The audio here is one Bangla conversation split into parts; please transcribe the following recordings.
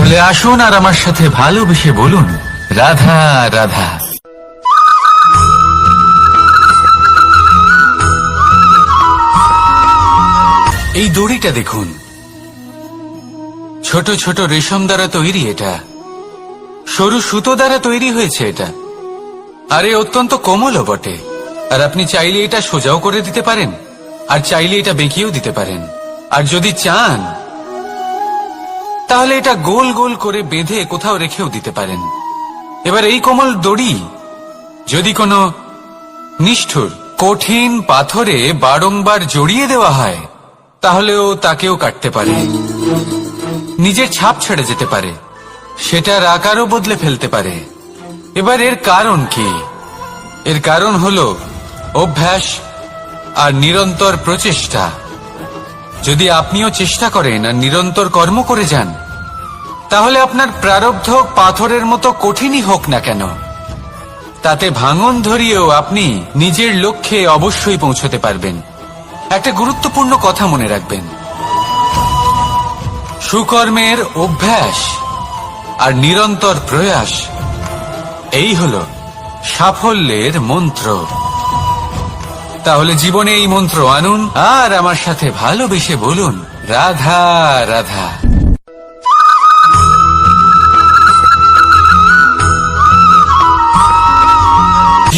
তাহলে আসুন আর আমার সাথে ভালোবেসে বলুন, রাধা রাধা। এই দড়িটা দেখুন। ছোট ছোট রেশম দ্বারা তৈরি এটা। সরু সুতো দ্বারা তৈরি হয়েছে এটা। আর এ অত্যন্ত কোমলও বটে। আর আপনি চাইলে এটা সোজাও করে দিতে পারেন, আর চাইলে এটা বেঁকিয়েও দিতে পারেন। আর যদি চান তাহলে এটা গোল গোল করে বেঁধে কোথাও রেখেও দিতে পারেন। এবার এই কোমল দড়ি, যদি কোনো নিষ্ঠুর, কঠিন পাথরে বারংবার জড়িয়ে দেওয়া হয়, তাহলেও তাকেও কাটতে পারে। নিজের ছাপ ছেড়ে যেতে পারে। সেটার আকারও বদলে ফেলতে পারে। এবার এর কারণ কি? এর কারণ হল অভ্যাস আর নিরন্তর প্রচেষ্টা। যদি আপনিও চেষ্টা করেন আর নিরন্তর কর্ম করে যান তাহলে আপনার প্রারব্ধ পাথরের মতো কঠিনই হোক না কেন। তাতে ভাঙন ধরিয়েও আপনি নিজের লক্ষ্যে অবশ্যই পৌঁছতে পারবেন। একটা গুরুত্বপূর্ণ কথা মনে রাখবেন। সুকর্মের অভ্যাস আর নিরন্তর প্রয়াস, এই হল সাফল্যের মন্ত্র। তাহলে জীবনে এই মন্ত্র আনুন আর আমার সাথে ভালোবেসে বলুন, রাধা রাধা।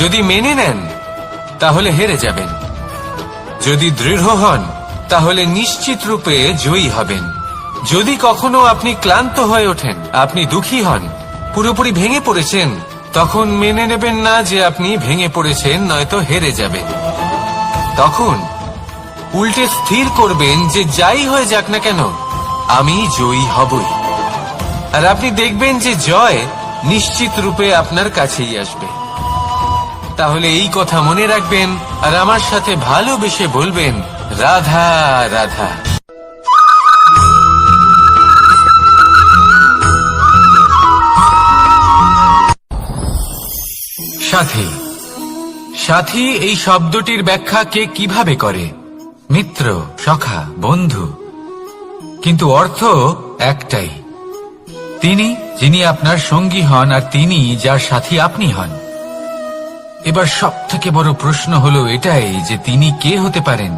যদি মেনে নেন, তাহলে হেরে যাবেন। যদি দৃঢ় হন, তাহলে নিশ্চিত রূপে জয়ী হবেন। যদি কখনো আপনি ক্লান্ত হয়ে ওঠেন, আপনি দুঃখী হন, পুরোপুরি ভেঙে পড়েছেন, তখন মেনে নেবেন না যে আপনি ভেঙে পড়েছেন, নয়তো হেরে যাবেন। তখন উল্টে স্থির করবেন যে যাই হয়ে যাক না কেন, আমি জয়ী হবই। আর আপনি দেখবেন যে জয় নিশ্চিত রূপে আপনার কাছেই আসবে। তাহলে এই কথা মনে রাখবেন আর আমার সাথে ভালোবেসে বলবেন, রাধা রাধা। সাথী সাথী, এই শব্দটির ব্যাখ্যা কে কীভাবে করে? মিত্র, সখা, বন্ধু। কিন্তু অর্থ একটাই। তিনি, যিনি আপনার সঙ্গী হন আর তিনি যার সাথী আপনি হন। এবার সব থেকে বড় প্রশ্ন হলো এটাই যে তিনি কে হতে পারেন,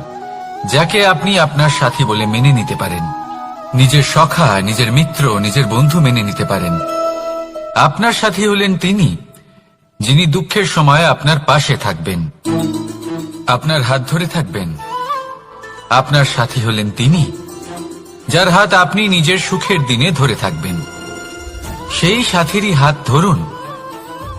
যাকে আপনি আপনার সাথী বলে মেনে নিতে পারেন। নিজের সখা, নিজের মিত্র, নিজের বন্ধু মেনে নিতে পারেন। আপনার সাথী হলেন তিনি, যিনি দুঃখের সময় আপনার পাশে থাকবেন, আপনার হাত ধরে থাকবেন। আপনার সাথী হলেন তিনি, যার হাত আপনি নিজের সুখের দিনে ধরে থাকবেন। সেই সাথীরই হাত ধরুন।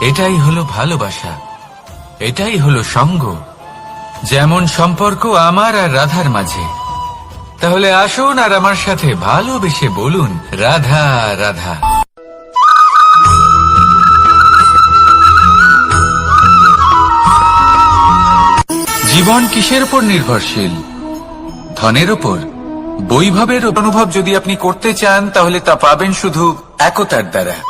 এটাই হলো ভালোবাসা। এটাই হলো সঙ্গ। যেমন সম্পর্ক আমার আর রাধার মাঝে। তাহলে আসুন আর আমার সাথে ভালোবেসে বলুন, রাধা রাধা। জীবন কিসের উপর নির্ভরশীল? ধনের ওপর বৈভবের অনুভব যদি আপনি করতে চান, তাহলে তা পাবেন শুধু একতার দ্বারা।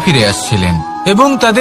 ফিরে আসছিলেন এবং তাদের